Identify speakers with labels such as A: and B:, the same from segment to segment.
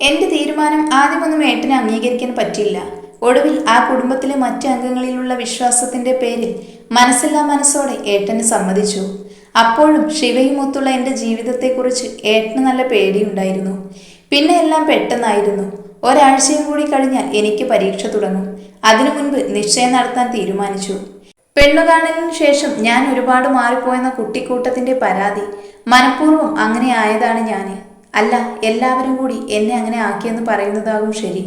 A: എന്റെ തീരുമാനം ആദ്യമൊന്നും ഏട്ടനെ അംഗീകരിക്കാൻ പറ്റില്ല ഒടുവിൽ ആ കുടുംബത്തിലെ മറ്റ് അംഗങ്ങളിലുള്ള വിശ്വാസത്തിന്റെ പേരിൽ മനസ്സില്ലാ മനസ്സോടെ ഏട്ടന് സമ്മതിച്ചു. അപ്പോഴും ശിവയും ശിവയുമൊത്തുള്ള എന്റെ ജീവിതത്തെക്കുറിച്ച് ഏട്ടന് നല്ല പേടിയുണ്ടായിരുന്നു. പിന്നെ എല്ലാം പെട്ടെന്നായിരുന്നു. ഒരാഴ്ചയും കൂടി കഴിഞ്ഞാൽ എനിക്ക് പരീക്ഷ തുടങ്ങും. അതിനു മുൻപ് നിശ്ചയം നടത്താൻ തീരുമാനിച്ചു. പെണ്ണുകാണലിന് ശേഷം ഞാൻ ഒരുപാട് മാറിപ്പോയെന്ന കുട്ടിക്കൂട്ടത്തിന്റെ പരാതി മനഃപൂർവം അങ്ങനെ ആയതാണ് ഞാൻ അല്ല എല്ലാവരും കൂടി എന്നെ അങ്ങനെ ആക്കിയെന്ന് പറയുന്നതാകും ശരി.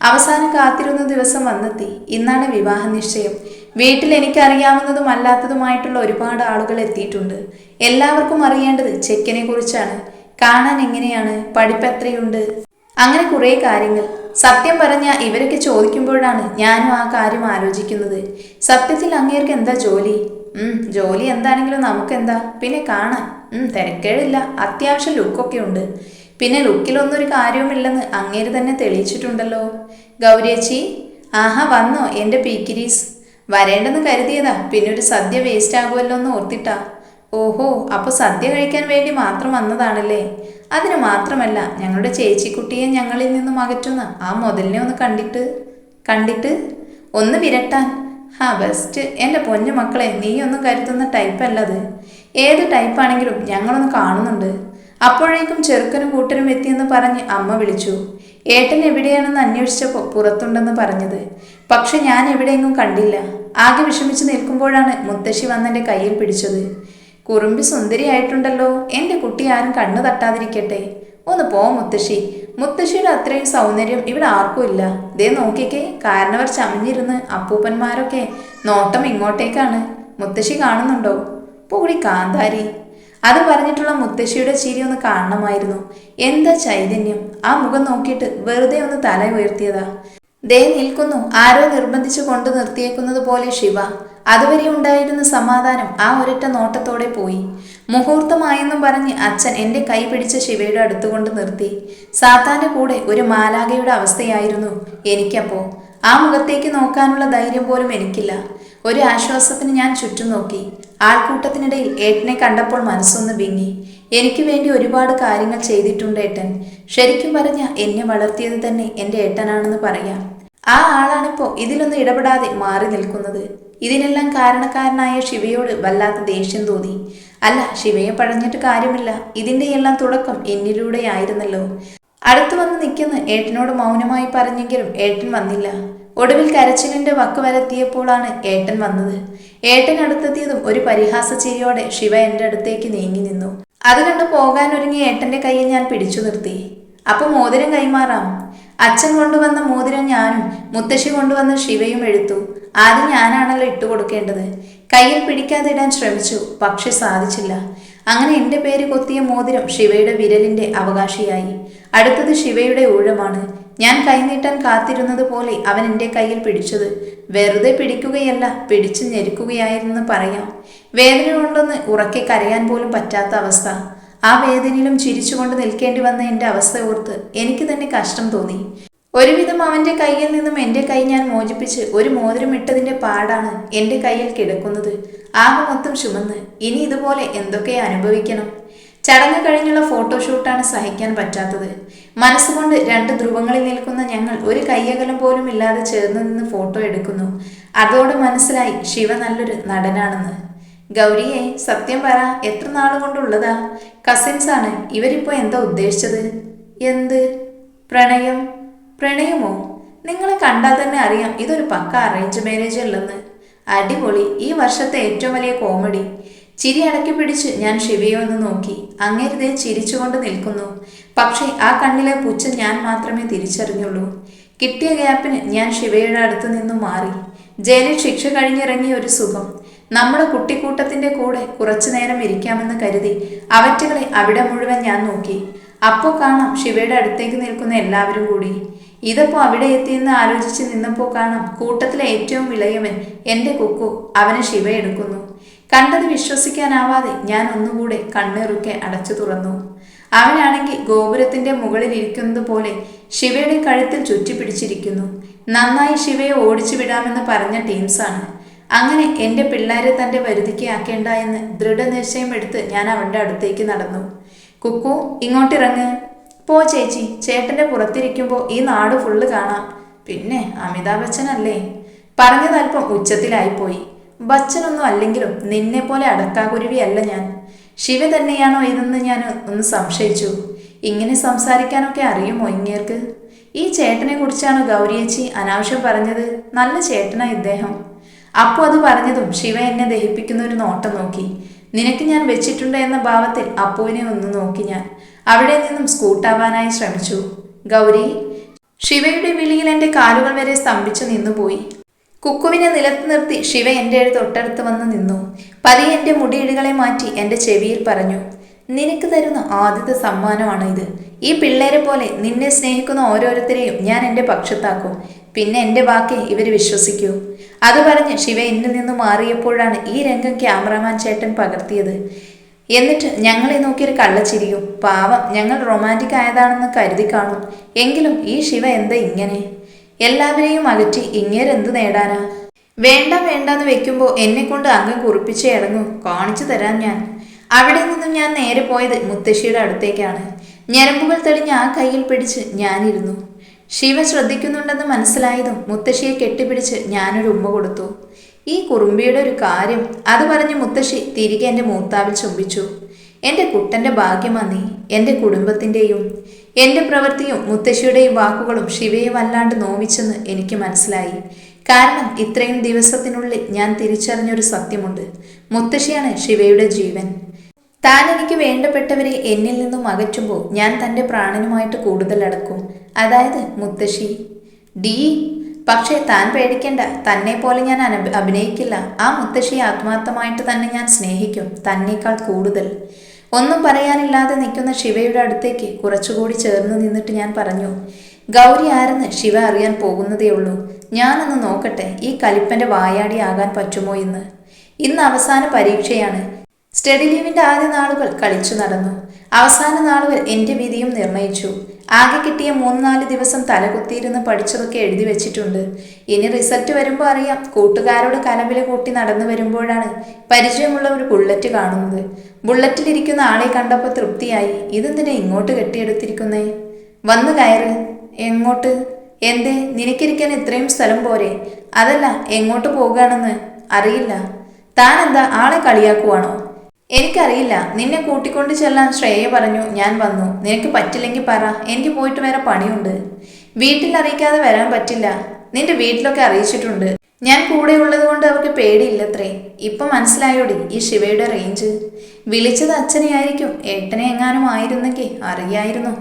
A: അവസാനം കാത്തിരുന്ന ദിവസം വന്നെത്തി. ഇന്നാണ് വിവാഹ നിശ്ചയം വീട്ടിൽ എനിക്കറിയാവുന്നതും അല്ലാത്തതുമായിട്ടുള്ള ഒരുപാട് ആളുകൾ എത്തിയിട്ടുണ്ട്. എല്ലാവർക്കും അറിയേണ്ടത് ചെക്കിനെ കുറിച്ചാണ്. കാണാൻ എങ്ങനെയാണ്? പഠിപ്പ് എത്രയുണ്ട്? അങ്ങനെ കുറേ കാര്യങ്ങൾ. സത്യം പറഞ്ഞ ഇവരൊക്കെ ചോദിക്കുമ്പോഴാണ് ഞാനും ആ കാര്യം ആലോചിക്കുന്നത്. സത്യത്തിൽ അങ്ങേർക്ക് എന്താ ജോലി? ജോലി എന്താണെങ്കിലും നമുക്കെന്താ? പിന്നെ കാണാൻ തിരക്കേടില്ല. അത്യാവശ്യം ലുക്കൊക്കെ ഉണ്ട്. പിന്നെ ലുക്കിലൊന്നും ഒരു കാര്യവുമില്ലെന്ന് അങ്ങേര് തന്നെ തെളിയിച്ചിട്ടുണ്ടല്ലോ. ഗൗരിയച്ചി ആഹാ വന്നോ എന്റെ പീക്കിരീസ്. വരേണ്ടെന്ന് കരുതിയതാ. പിന്നെ ഒരു സദ്യ വേസ്റ്റ് ആകുമല്ലോ എന്ന് ഓർത്തിട്ടാ. ഓഹോ അപ്പോൾ സദ്യ കഴിക്കാൻ വേണ്ടി മാത്രം വന്നതാണല്ലേ? അതിന് മാത്രമല്ല ഞങ്ങളുടെ ചേച്ചിക്കുട്ടിയെ ഞങ്ങളിൽ നിന്നും അകറ്റുന്ന ആ മുതലിനെ ഒന്ന് കണ്ടിട്ട്. കണ്ടിട്ട്? ഒന്ന് വിരട്ടാൻ. ഹാ ബെസ്റ്റ് എന്റെ പൊന്നു മക്കളെ നീയൊന്നും കരുതുന്ന ടൈപ്പല്ലത് ഏത് ടൈപ്പാണെങ്കിലും ഞങ്ങളൊന്ന് കാണുന്നുണ്ട്. അപ്പോഴേക്കും ചെറുക്കനും കൂട്ടനും എത്തിയെന്ന് പറഞ്ഞ് അമ്മ വിളിച്ചു. ഏട്ടൻ എവിടെയാണെന്ന് അന്വേഷിച്ചപ്പോൾ പുറത്തുണ്ടെന്ന് പറഞ്ഞത്. പക്ഷെ ഞാൻ എവിടെയെങ്ങും കണ്ടില്ല. ആകെ വിഷമിച്ച് നിൽക്കുമ്പോഴാണ് മുത്തശ്ശി വന്നെന്റെ കയ്യിൽ പിടിച്ചത്. കുറുമ്പി സുന്ദരിയായിട്ടുണ്ടല്ലോ. എന്റെ കുട്ടി ആരും കണ്ണു തട്ടാതിരിക്കട്ടെ. ഒന്ന് പോ മുത്തശ്ശി. മുത്തശ്ശിയുടെ അത്രയും സൗന്ദര്യം ഇവിടെ ആർക്കും ഇല്ല. ദേ നോക്കിക്കേ കാരണവർ ചമഞ്ഞിരുന്ന് അപ്പൂപ്പന്മാരൊക്കെ നോട്ടം ഇങ്ങോട്ടേക്കാണ്. മുത്തശ്ശി കാണുന്നുണ്ടോ? പൂടി കാന്താരി? അത് പറഞ്ഞിട്ടുള്ള മുത്തശ്ശിയുടെ ചിരി ഒന്ന് കാണണമായിരുന്നു. എന്താ ചൈതന്യം? ആ മുഖം നോക്കിയിട്ട് വെറുതെ ഒന്ന് തല ഉയർത്തിയതാ. ദേ നിൽക്കുന്നു. ആരോ നിർബന്ധിച്ചു കൊണ്ടു നിർത്തിയേക്കുന്നത് പോലെ ശിവ. അതുവരെ ഉണ്ടായിരുന്ന സമാധാനം ആ ഒരൊറ്റ നോട്ടത്തോടെ പോയി. മുഹൂർത്തമായെന്നും പറഞ്ഞ് അച്ഛൻ എന്റെ കൈ പിടിച്ച ശിവയുടെ അടുത്തുകൊണ്ട് നിർത്തി. സാത്താന്റെ കൂടെ ഒരു മാലാകയുടെ അവസ്ഥയായിരുന്നു എനിക്കപ്പോ. ആ മുഖത്തേക്ക് നോക്കാനുള്ള ധൈര്യം പോലും എനിക്കില്ല. ഒരു ആശ്വാസത്തിന് ഞാൻ ചുറ്റും നോക്കി. ആൾക്കൂട്ടത്തിനിടയിൽ ഏട്ടനെ കണ്ടപ്പോൾ മനസ്സൊന്ന് വിങ്ങി. എനിക്ക് വേണ്ടി ഒരുപാട് കാര്യങ്ങൾ ചെയ്തിട്ടുണ്ട് ഏട്ടൻ. ശരിക്കും പറഞ്ഞ എന്നെ വളർത്തിയത് തന്നെ എന്റെ ഏട്ടനാണെന്ന് പറയാം. ആ ആളാണിപ്പോ ഇതിലൊന്നും ഇടപെടാതെ മാറി നിൽക്കുന്നത്. ഇതിനെല്ലാം കാരണക്കാരനായ ശിവയോട് വല്ലാത്ത ദേഷ്യം തോന്നി. അല്ല ശിവയെ പഴഞ്ഞിട്ട് കാര്യമില്ല. ഇതിന്റെ എല്ലാം തുടക്കം എന്നിലൂടെയായിരുന്നല്ലോ. അടുത്തു വന്ന് നിൽക്കുന്ന ഏട്ടനോട് മൗനമായി പറഞ്ഞെങ്കിലും ഏട്ടൻ വന്നില്ല. ഒടുവിൽ കരച്ചിലിന്റെ വക്ക് വരെത്തിയപ്പോഴാണ് ഏട്ടൻ വന്നത്. ഏട്ടൻ അടുത്തെത്തിയതും ഒരു പരിഹാസ ചിരിയോടെ ശിവ എന്റെ അടുത്തേക്ക് നീങ്ങി നിന്നു. അത് കണ്ട് പോകാൻ ഒരുങ്ങിയ ഏട്ടന്റെ കയ്യിൽ ഞാൻ പിടിച്ചു നിർത്തി. അപ്പൊ മോതിരം കൈമാറാം. അച്ഛൻ കൊണ്ടുവന്ന മോതിരം ഞാനും മുത്തശ്ശി കൊണ്ടുവന്ന ശിവയും എടുത്തു. ആദ്യം ഞാനാണല്ലോ ഇട്ടുകൊടുക്കേണ്ടത് കയ്യിൽ പിടിക്കാതെ ഇടാൻ ശ്രമിച്ചു പക്ഷെ സാധിച്ചില്ല. അങ്ങനെ എന്റെ പേര് കൊത്തിയ മോതിരം ശിവയുടെ വിരലിന്റെ അവകാശിയായി. അടുത്തത് ശിവയുടെ ഊഴമാണ്. ഞാൻ കൈനീട്ടാൻ കാത്തിരുന്നത് പോലെ അവൻ എന്റെ കയ്യിൽ പിടിച്ചത്. വെറുതെ പിടിക്കുകയല്ല പിടിച്ചു ഞെരുക്കുകയായിരുന്നെന്ന് പറയാം. വേദന കൊണ്ടൊന്ന് ഉറക്കെ കരയാൻ പോലും പറ്റാത്ത അവസ്ഥ. ആ വേദനയിലും ചിരിച്ചുകൊണ്ട് നിൽക്കേണ്ടി വന്ന എന്റെ അവസ്ഥ ഓർത്ത് എനിക്ക് തന്നെ കഷ്ടം തോന്നി. ഒരുവിധം അവന്റെ കയ്യിൽ നിന്നും എന്റെ കൈ ഞാൻ മോചിപ്പിച്ച് ഒരു മോതിരം ഇട്ടതിന്റെ പാടാണ് എന്റെ കയ്യിൽ കിടക്കുന്നത്. ആകെ മൊത്തം ചുമന്ന്. ഇനി ഇതുപോലെ എന്തൊക്കെ അനുഭവിക്കണം? ചടങ്ങ് കഴിഞ്ഞുള്ള ഫോട്ടോഷൂട്ടാണ് സഹിക്കാൻ പറ്റാത്തത്. മനസ്സുകൊണ്ട് രണ്ട് ധ്രുവങ്ങളിൽ നിൽക്കുന്ന ഞങ്ങൾ ഒരു കയ്യകലം പോലും ഇല്ലാതെ ചേർന്ന് നിന്ന് ഫോട്ടോ എടുക്കുന്നു. അതോട് മനസ്സിലായി ശിവ നല്ലൊരു നടനാണെന്ന്. ഗൗരിയെ സത്യം പറ എത്ര നാളുകൊണ്ടുള്ളതാ കസിൻസാണ് കസിൻസ് ആണ്. ഇവരിപ്പോ എന്താ ഉദ്ദേശിച്ചത്? എന്ത്? പ്രണയം? പ്രണയമോ? നിങ്ങളെ കണ്ടാൽ തന്നെ അറിയാം ഇതൊരു പക്ക അറേഞ്ച് മാരേജ് അല്ലെന്ന്. അടിപൊളി. ഈ വർഷത്തെ ഏറ്റവും വലിയ കോമഡി ചിരി അടക്കി പിടിച്ച് ഞാൻ ശിവയെ ഒന്ന് നോക്കി. അങ്ങേരുതേ ചിരിച്ചുകൊണ്ട് നിൽക്കുന്നു. പക്ഷേ ആ കണ്ണിലെ പുച്ഛം ഞാൻ മാത്രമേ തിരിച്ചറിഞ്ഞുള്ളൂ. കിട്ടിയ ഗ്യാപ്പിന് ഞാൻ ശിവയുടെ അടുത്ത് നിന്നും മാറി. ജയിലിൽ ശിക്ഷ കഴിഞ്ഞിറങ്ങിയ ഒരു സുഖം. നമ്മുടെ കുട്ടിക്കൂട്ടത്തിന്റെ കൂടെ കുറച്ചു നേരം ഇരിക്കാമെന്ന് കരുതി അവറ്റകളെ അവിടെ മുഴുവൻ ഞാൻ നോക്കി. അപ്പോൾ കാണാം ശിവയുടെ അടുത്തേക്ക് നിൽക്കുന്ന എല്ലാവരും കൂടി. ഇതപ്പോ അവിടെ എത്തിയെന്ന് ആലോചിച്ച് നിന്നപ്പോൾ കാണാം കൂട്ടത്തിലെ ഏറ്റവും ഇളയവൻ എന്റെ കുക്കു അവനെ ശിവ എടുക്കുന്നു. കണ്ടത് വിശ്വസിക്കാനാവാതെ ഞാൻ ഒന്നുകൂടെ കണ്ണിറുക്കെ അടച്ചു തുറന്നു. അവനാണെങ്കിൽ ഗോപുരത്തിന്റെ മുകളിൽ ഇരിക്കുന്നത് പോലെ ശിവയുടെ കഴുത്തിൽ ചുറ്റിപ്പിടിച്ചിരിക്കുന്നു. നന്നായി ശിവയെ ഓടിച്ചു വിടാമെന്ന് പറഞ്ഞ ടീംസാണ്. അങ്ങനെ എന്റെ പിള്ളേരെ തന്റെ വരുതിക്ക് ആക്കേണ്ട എന്ന് ദൃഢനിശ്ചയം എടുത്ത് ഞാൻ അവന്റെ അടുത്തേക്ക് നടന്നു. കുക്കു ഇങ്ങോട്ടിറങ്ങ്. പോ ചേച്ചി. ചേട്ടന്റെ പുറത്തിരിക്കുമ്പോൾ ഈ നാട് ഫുള്ള് കാണാം. പിന്നെ അമിതാഭ് ബച്ചനല്ലേ? പറഞ്ഞതല്പം ഉച്ചത്തിലായിപ്പോയി. ബച്ചനൊന്നും അല്ലെങ്കിലും നിന്നെ പോലെ അടക്കാകുരുവിയല്ല ഞാൻ. ശിവ തന്നെയാണോ ഇതെന്ന് ഞാൻ ഒന്ന് സംശയിച്ചു. ഇങ്ങനെ സംസാരിക്കാനൊക്കെ അറിയുമോ ഇങ്ങേർക്ക്? ഈ ചേട്ടനെ കുറിച്ചാണ് ഗൗരിയേച്ചി അനാവശ്യം പറഞ്ഞത്. നല്ല ചേട്ടനാ ഇദ്ദേഹം. അപ്പോൾ അത് പറഞ്ഞതും ശിവ എന്നെ ദഹിപ്പിക്കുന്ന ഒരു നോട്ടം നോക്കി. നിനക്ക് ഞാൻ വെച്ചിട്ടുണ്ട് എന്ന ഭാവത്തിൽ അപ്പുവിനെ ഒന്ന് നോക്കി ഞാൻ. അവിടെ നിന്നും സ്കൂട്ടാവാനായി ശ്രമിച്ചു. ഗൗരി ശിവയുടെ വിളിയിൽ എന്റെ കാലുകൾ വരെ സ്തംഭിച്ചു നിന്നുപോയി. കുക്കുവിനെ നിലത്ത് നിർത്തി ശിവ എന്റെ തൊട്ടടുത്ത് വന്ന് നിന്നു. പതിയെ എന്റെ മുടിയിടുകളെ മാറ്റി എന്റെ ചെവിയിൽ പറഞ്ഞു നിനക്ക് തരുന്ന ആദ്യത്തെ സമ്മാനമാണ് ഇത്. ഈ പിള്ളേരെ പോലെ നിന്നെ സ്നേഹിക്കുന്ന ഓരോരുത്തരെയും ഞാൻ എന്റെ പക്ഷത്താക്കും. പിന്നെ എന്റെ വാക്കെ ഇവർ വിശ്വസിക്കൂ. അത് പറഞ്ഞ് ശിവ എന്നിൽ നിന്ന് മാറിയപ്പോഴാണ് ഈ രംഗം ക്യാമറമാൻ ചേട്ടൻ പകർത്തിയത്. എന്നിട്ട് ഞങ്ങളെ നോക്കിയൊരു കള്ളച്ചിരിയും പാവം ഞങ്ങൾ റൊമാന്റിക് ആയതാണെന്ന് കരുതി കാണും. എങ്കിലും ഈ ശിവ എന്താ ഇങ്ങനെ? എല്ലാവരെയും അകറ്റി ഇങ്ങേരെന്ത് നേടാനാ? വേണ്ട വേണ്ടാന്ന് വെക്കുമ്പോൾ എന്നെ കൊണ്ട് അങ്ങ് കുറിപ്പിച്ചേ ഇറങ്ങൂ കാണിച്ചു തരാൻ ഞാൻ. അവിടെ നിന്നും ഞാൻ നേരെ പോയത് മുത്തശ്ശിയുടെ അടുത്തേക്കാണ്. ഞരമ്പുകൾ തെളിഞ്ഞ് ആ കയ്യിൽ പിടിച്ച് ഞാനിരുന്നു. ശിവ ശ്രദ്ധിക്കുന്നുണ്ടെന്ന് മനസ്സിലായതും മുത്തശ്ശിയെ കെട്ടിപ്പിടിച്ച് ഞാനൊരു ഉമ്മ കൊടുത്തു. ഈ കുറുമ്പിയുടെ ഒരു കാര്യം അത് പറഞ്ഞ് മുത്തശ്ശി തിരികെ എന്റെ മൂത്താവിൽ ചുംബിച്ചു. എന്റെ കുട്ടന്റെ ഭാഗ്യമാ നീ എന്റെ കുടുംബത്തിന്റെയും എന്റെ പ്രവൃത്തിയും മുത്തശ്ശിയുടെയും വാക്കുകളും ശിവയെ വല്ലാണ്ട് നോവിച്ചെന്ന് എനിക്ക് മനസ്സിലായി. കാരണം ഇത്രയും ദിവസത്തിനുള്ളിൽ ഞാൻ തിരിച്ചറിഞ്ഞൊരു സത്യമുണ്ട്. മുത്തശ്ശിയാണ് ശിവയുടെ ജീവൻ. താൻ എനിക്ക് വേണ്ടപ്പെട്ടവരെ എന്നിൽ നിന്നും അകറ്റുമ്പോൾ ഞാൻ തന്റെ പ്രാണനുമായിട്ട് കൂടുതൽ അടക്കും. അതായത് മുത്തശ്ശി. ഡി പക്ഷേ താൻ പേടിക്കേണ്ട. തന്നെ പോലെ ഞാൻ അഭിനയിക്കില്ല. ആ മുത്തശ്ശിയെ ആത്മാർത്ഥമായിട്ട് തന്നെ ഞാൻ സ്നേഹിക്കും. തന്നേക്കാൾ കൂടുതൽ. ഒന്നും പറയാനില്ലാതെ നിൽക്കുന്ന ശിവയുടെ അടുത്തേക്ക് കുറച്ചുകൂടി ചേർന്ന് നിന്നിട്ട് ഞാൻ പറഞ്ഞു ഗൗരി ആരെന്ന് ശിവ അറിയാൻ പോകുന്നതേ ഉള്ളൂ. ഞാനൊന്ന് നോക്കട്ടെ ഈ കലിപ്പന്റെ വായാടിയാകാൻ പറ്റുമോ എന്ന്. ഇന്ന് അവസാന പരീക്ഷയാണ്. സ്റ്റഡി ലീവിന്റെ ആദ്യ നാളുകൾ കളിച്ചു നടന്നു. അവസാന നാളുകൾ എന്റെ വിധിയും നിർണയിച്ചു. ആകെ കിട്ടിയ മൂന്ന് നാല് ദിവസം തലകുത്തിയിരുന്ന് പഠിച്ചതൊക്കെ എഴുതി വെച്ചിട്ടുണ്ട്. ഇനി റിസൾട്ട് വരുമ്പോൾ അറിയാം. കൂട്ടുകാരോട് കലവില കൂട്ടി നടന്നു വരുമ്പോഴാണ് പരിചയമുള്ള ഒരു ബുള്ളറ്റ് കാണുന്നത്. ബുള്ളറ്റിലിരിക്കുന്ന ആളെ കണ്ടപ്പോൾ തൃപ്തിയായി. ഇതെന്തിനാ ഇങ്ങോട്ട് കെട്ടിയെടുത്തിരിക്കുന്നേ? വന്നു കയറ്. എങ്ങോട്ട്? എന്തേ? നിനക്കിരിക്കാൻ ഇത്രയും സ്ഥലം പോരെ. അതല്ല എങ്ങോട്ട് പോകുകയാണെന്ന് അറിയില്ല. താനെന്താ ആളെ കളിയാക്കുവാണോ? എനിക്കറിയില്ല. നിന്നെ കൂട്ടിക്കൊണ്ട് ചെല്ലാൻ ശ്രേയ പറഞ്ഞു ഞാൻ വന്നു. നിനക്ക് പറ്റില്ലെങ്കിൽ പറ. എനിക്ക് പോയിട്ട് വേറെ പണിയുണ്ട്. വീട്ടിൽ അറിയിക്കാതെ വരാൻ പറ്റില്ല. നിന്റെ വീട്ടിലൊക്കെ അറിയിച്ചിട്ടുണ്ട്. ഞാൻ കൂടെ ഉള്ളത് കൊണ്ട് അവർക്ക് പേടിയില്ലത്രേ. ഇപ്പൊ മനസ്സിലായോടി ഈ ശിവയുടെ റേഞ്ച് വിളിച്ചത് അച്ഛനെയായിരിക്കും. ഏട്ടനെ എങ്ങാനും ആയിരുന്നെങ്കിൽ അറിയായിരുന്നു.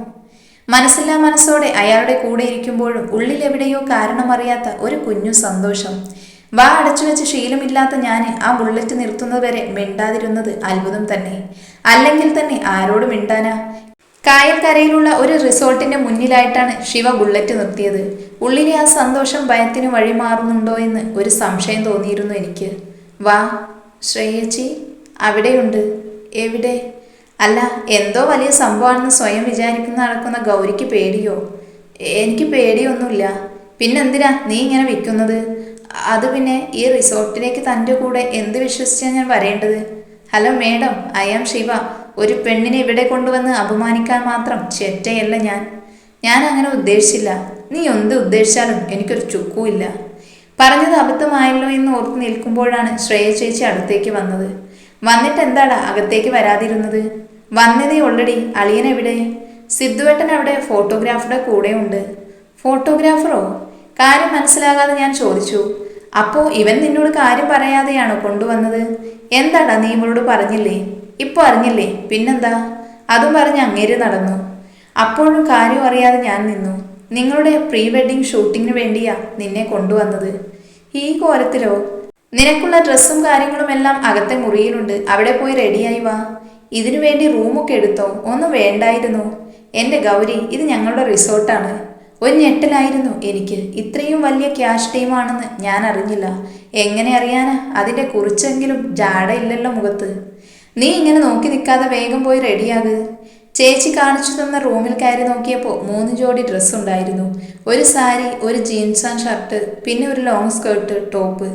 A: മനസ്സില്ലാ മനസ്സോടെ അയാളുടെ കൂടെ ഇരിക്കുമ്പോഴും ഉള്ളിൽ എവിടെയോ കാരണമറിയാത്ത ഒരു കുഞ്ഞു സന്തോഷം. വാ അടച്ചു വെച്ച് ശീലമില്ലാത്ത ഞാൻ ആ ബുള്ളറ്റ് നിർത്തുന്നതുവരെ മിണ്ടാതിരുന്നത് അത്ഭുതം തന്നെ. അല്ലെങ്കിൽ തന്നെ ആരോട് മിണ്ടാനാ? കായൽക്കരയിലുള്ള ഒരു റിസോർട്ടിന്റെ മുന്നിലായിട്ടാണ് ശിവ ബുള്ളറ്റ് നിർത്തിയത്. ഉള്ളിലെ ആ സന്തോഷം ഭയത്തിന് വഴിമാറുന്നുണ്ടോ എന്ന് ഒരു സംശയം തോന്നിയിരുന്നു എനിക്ക്. വാ ശ്രേയച്ചി അവിടെയുണ്ട്. എവിടെ? അല്ല എന്തോ വലിയ സംഭവമാണെന്ന് സ്വയം വിചാരിക്കുന്ന നടക്കുന്ന ഗൗരിക്ക് പേടിയോ? എനിക്ക് പേടിയൊന്നുമില്ല. പിന്നെന്തിനാ നീ ഇങ്ങനെ വിൽക്കുന്നത്? അത് പിന്നെ ഈ റിസോർട്ടിലേക്ക് തന്റെ കൂടെ എന്ത് വിശ്വസിച്ചാണ് ഞാൻ വരേണ്ടത്? Hello madam I am Shiva. ഒരു പെണ്ണിനെ ഇവിടെ കൊണ്ടുവന്ന് അപമാനിക്കാൻ മാത്രം ചെറ്റയല്ല ഞാൻ. ഞാൻ അങ്ങനെ ഉദ്ദേശിച്ചില്ല. നീ എന്ത് ഉദ്ദേശിച്ചാലും എനിക്കൊരു ചുക്കുമില്ല പറഞ്ഞത് അബദ്ധമായല്ലോ എന്ന് ഓർത്ത് നിൽക്കുമ്പോഴാണ് ശ്രേയ ചേച്ചി അടുത്തേക്ക് വന്നത്. വന്നിട്ട് എന്താടാ അകത്തേക്ക് വരാതിരുന്നത്? വന്നതേ ഓൾറെഡി അളിയൻ എവിടെ? സിദ്ധുവേട്ടൻ അവിടെ ഫോട്ടോഗ്രാഫറുടെ കൂടെ ഉണ്ട് ഫോട്ടോഗ്രാഫറോ? കാര്യം മനസ്സിലാകാതെ ഞാൻ ചോദിച്ചു. അപ്പോ ഇവൻ നിന്നോട് കാര്യം പറയാതെയാണോ കൊണ്ടുവന്നത്? എന്താടാ നീ ഇവളോട് പറഞ്ഞില്ലേ? ഇപ്പൊ അറിഞ്ഞില്ലേ? പിന്നെന്താ? അതും പറഞ്ഞ് അങ്ങേര് നടന്നു. അപ്പോഴും കാര്യം അറിയാതെ ഞാൻ നിന്നു. നിങ്ങളുടെ പ്രീ വെഡിങ് ഷൂട്ടിങ്ങിന് വേണ്ടിയാ നിന്നെ കൊണ്ടുവന്നത്. ഈ കോലത്തിലോ നിനക്കുള്ള ഡ്രസ്സും കാര്യങ്ങളും എല്ലാം അകത്തെ മുറിയിലുണ്ട്. അവിടെ പോയി റെഡിയായി വാ. ഇതിനു വേണ്ടി റൂമൊക്കെ എടുത്തോ? ഒന്നും വേണ്ടായിരുന്നു. എന്റെ ഗൗരി ഇത് ഞങ്ങളുടെ റിസോർട്ടാണ്. ഒരു ഞെട്ടലായിരുന്നു എനിക്ക് ഇത്രയും വലിയ ക്യാഷ് ടീമാണെന്ന് ഞാൻ അറിഞ്ഞില്ല. എങ്ങനെ അറിയാനാ? അതിന്റെ കുറിച്ചെങ്കിലും ജാടയില്ലല്ലോ മുഖത്ത്. നീ ഇങ്ങനെ നോക്കി നിൽക്കാതെ വേഗം പോയി റെഡിയാക്. ചേച്ചി കാണിച്ചു തന്ന റൂമിൽ കയറി നോക്കിയപ്പോൾ മൂന്ന് ജോഡി ഡ്രസ്സ് ഉണ്ടായിരുന്നു. ഒരു സാരി ഒരു ജീൻസ് ആൻഡ് ഷർട്ട് പിന്നെ ഒരു ലോങ് സ്കേർട്ട് ടോപ്പ്.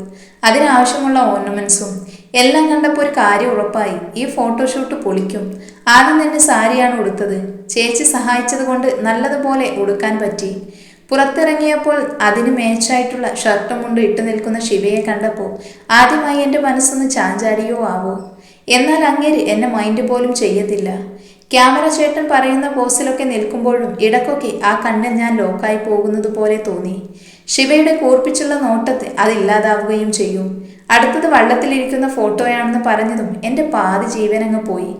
A: അതിനാവശ്യമുള്ള ഓർണമെന്റ്സും എല്ലാം കണ്ടപ്പോൾ ഒരു കാര്യം ഉറപ്പായി. ഈ ഫോട്ടോഷൂട്ട് പൊളിക്കും. ആദ്യം തന്നെ സാരിയാണ് ഉടുത്തത്. ചേച്ചി സഹായിച്ചത് കൊണ്ട് നല്ലതുപോലെ ഉടുക്കാൻ പറ്റി. പുറത്തിറങ്ങിയപ്പോൾ അതിന് മേച്ചായിട്ടുള്ള ഷർട്ടും കൊണ്ട് ഇട്ടു നിൽക്കുന്ന ശിവയെ കണ്ടപ്പോൾ ആദ്യമായി എന്റെ മനസ്സൊന്ന് ചാഞ്ചാടിയോ ആവോ? എന്നാൽ അങ്ങേര് എന്നെ മൈൻഡ് പോലും ചെയ്യത്തില്ല. ക്യാമറ ചേട്ടൻ പറയുന്ന പോസിലൊക്കെ നിൽക്കുമ്പോഴും ഇടക്കൊക്കെ ആ കണ്ണിൽ ഞാൻ ലോക്കായി പോകുന്നത് പോലെ തോന്നി. ശിവയുടെ കൂർപ്പിച്ചുള്ള നോട്ടത്തെ അതില്ലാതാവുകയും ചെയ്യും. അടുത്തത് വള്ളത്തിലിരിക്കുന്ന ഫോട്ടോയാണെന്ന് പറഞ്ഞതും എന്റെ പാതി ജീവനങ്ങ് പോയി.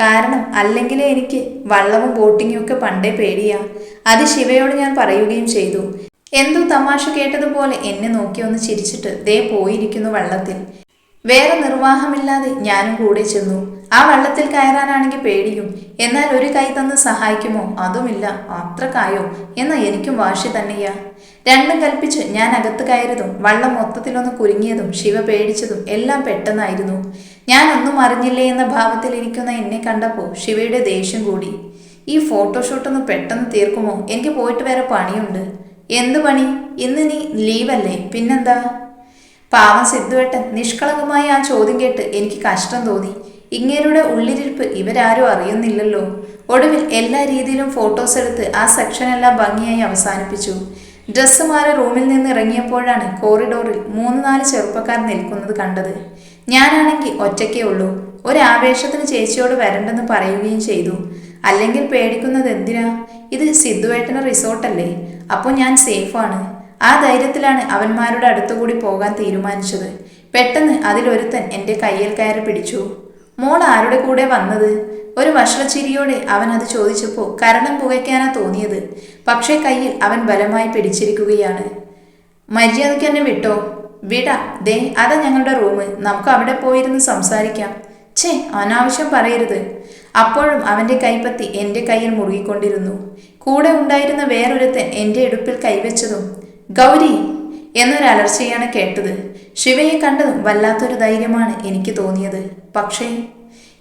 A: കാരണം അല്ലെങ്കിലേ എനിക്ക് വള്ളവും ബോട്ടിങ്ങും ഒക്കെ പണ്ടേ പേടിയാ. അത് ശിവയോട് ഞാൻ പറയുകയും ചെയ്തു. എന്തോ തമാശ കേട്ടതുപോലെ എന്നെ നോക്കി ഒന്ന് ചിരിച്ചിട്ട് ദേ പോയിരിക്കുന്നു വള്ളത്തിൽ. വേറെ നിർവാഹമില്ലാതെ ഞാനും കൂടെ ചെന്നു. ആ വള്ളത്തിൽ കയറാനാണെങ്കിൽ പേടിയും. എന്നാൽ ഒരു കൈ തന്ന് സഹായിക്കുമോ? അതുമില്ല. അത്രക്കായോ? എന്ന എനിക്കും വാശി തന്നെയാ. രണ്ടും കൽപ്പിച്ച്. ഞാൻ അകത്ത് കയറിയതും വള്ളം മൊത്തത്തിലൊന്ന് കുരുങ്ങിയതും ശിവ പേടിച്ചതും എല്ലാം പെട്ടെന്നായിരുന്നു. ഞാൻ ഒന്നും അറിഞ്ഞില്ലേ എന്ന ഭാവത്തിൽ ഇരിക്കുന്ന എന്നെ കണ്ടപ്പോൾ ശിവയുടെ ദേഷ്യം കൂടി. ഈ ഫോട്ടോഷൂട്ടൊന്ന് പെട്ടെന്ന് തീർക്കുമോ? എനിക്ക് പോയിട്ട് വേറെ പണിയുണ്ട്. എന്ത് പണി? ഇന്ന് നീ ലീവല്ലേ? പിന്നെന്താ? പാവം സിദ്ധുവേട്ടൻ നിഷ്കളങ്കമായ ആ ചോദ്യം കേട്ട് എനിക്ക് കഷ്ടം തോന്നി. ഇങ്ങേരുടെ ഉള്ളിരിപ്പ് ഇവരാരും അറിയുന്നില്ലല്ലോ. ഒടുവിൽ എല്ലാ രീതിയിലും ഫോട്ടോസ് എടുത്ത് ആ സെക്ഷനെല്ലാം ഭംഗിയായി അവസാനിപ്പിച്ചു. ഡ്രസ്സ് മാറി റൂമിൽ നിന്ന് ഇറങ്ങിയപ്പോഴാണ് കോറിഡോറിൽ മൂന്ന് നാല് ചെറുപ്പക്കാർ നിൽക്കുന്നത് കണ്ടത്. ഞാനാണെങ്കിൽ ഒറ്റയ്ക്കേ ഉള്ളൂ. ഒരാവേശത്തിന് ചേച്ചിയോട് വരണ്ടെന്ന് പറയുകയും ചെയ്തു. അല്ലെങ്കിൽ പേടിക്കുന്നത് എന്തിനാ? ഇത് സിദ്ധുവേട്ടന റിസോർട്ടല്ലേ? അപ്പോൾ ഞാൻ സേഫാണ്. ആ ധൈര്യത്തിലാണ് അവന്മാരുടെ അടുത്തുകൂടി പോകാൻ തീരുമാനിച്ചത്. പെട്ടെന്ന് അതിലൊരുത്തൻ എന്റെ കയ്യിൽ കയറി പിടിച്ചു. മോൾ ആരുടെ കൂടെ വന്നത്? ഒരു വഷളച്ചിരിയോടെ അവൻ അത് ചോദിച്ചപ്പോൾ കരണം പുകയ്ക്കാനാ തോന്നിയത്. പക്ഷേ കയ്യിൽ അവൻ ബലമായി പിടിച്ചിരിക്കുകയാണ്. മര്യാദയ്ക്ക് എന്നെ വിട്ടോ? വിട. ദേ അതാ ഞങ്ങളുടെ റൂം നമുക്ക് അവിടെ പോയിരുന്ന് സംസാരിക്കാം. ഛേ അനാവശ്യം പറയരുത്. അപ്പോഴും അവന്റെ കൈപ്പത്തി എന്റെ കയ്യിൽ മുറുകിക്കൊണ്ടിരുന്നു. കൂടെ ഉണ്ടായിരുന്ന വേറൊരുത്തൻ എന്റെ ഇടുപ്പിൽ കൈവച്ചതും ഗൗരി എന്നൊരലർച്ചയാണ് കേട്ടത്. ശിവയെ കണ്ടതും വല്ലാത്തൊരു ധൈര്യമാണ് എനിക്ക് തോന്നിയത്. പക്ഷേ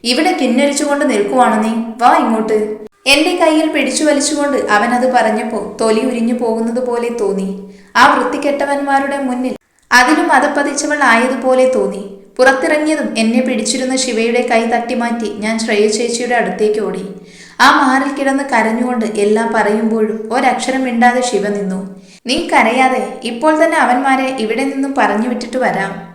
A: ഇവിടെ കിന്നരിച്ചുകൊണ്ട് നിൽക്കുവാണ് നീ? വാ ഇങ്ങോട്ട്. എന്റെ കയ്യിൽ പിടിച്ചു വലിച്ചുകൊണ്ട് അവൻ അത് പറഞ്ഞപ്പോൾ തൊലി ഉരിഞ്ഞു പോകുന്നത് പോലെ തോന്നി. ആ വൃത്തികെട്ടവന്മാരുടെ മുന്നിൽ അതിലും അതപ്പതിച്ചവൾ ആയതുപോലെ തോന്നി. പുറത്തിറങ്ങിയതും എന്നെ പിടിച്ചിരുന്ന ശിവയുടെ കൈ തട്ടിമാറ്റി ഞാൻ ശ്രേയ ചേച്ചിയുടെ അടുത്തേക്ക് ഓടി. ആ മാറിൽ കിടന്ന് കരഞ്ഞുകൊണ്ട് എല്ലാം പറയുമ്പോഴും ഒരക്ഷരം മിണ്ടാതെ ശിവ നിന്നു. നീ കരയാതെ ഇപ്പോൾ തന്നെ അവന്മാരെ ഇവിടെ നിന്നും പറഞ്ഞു വിട്ടിട്ട് വരാം.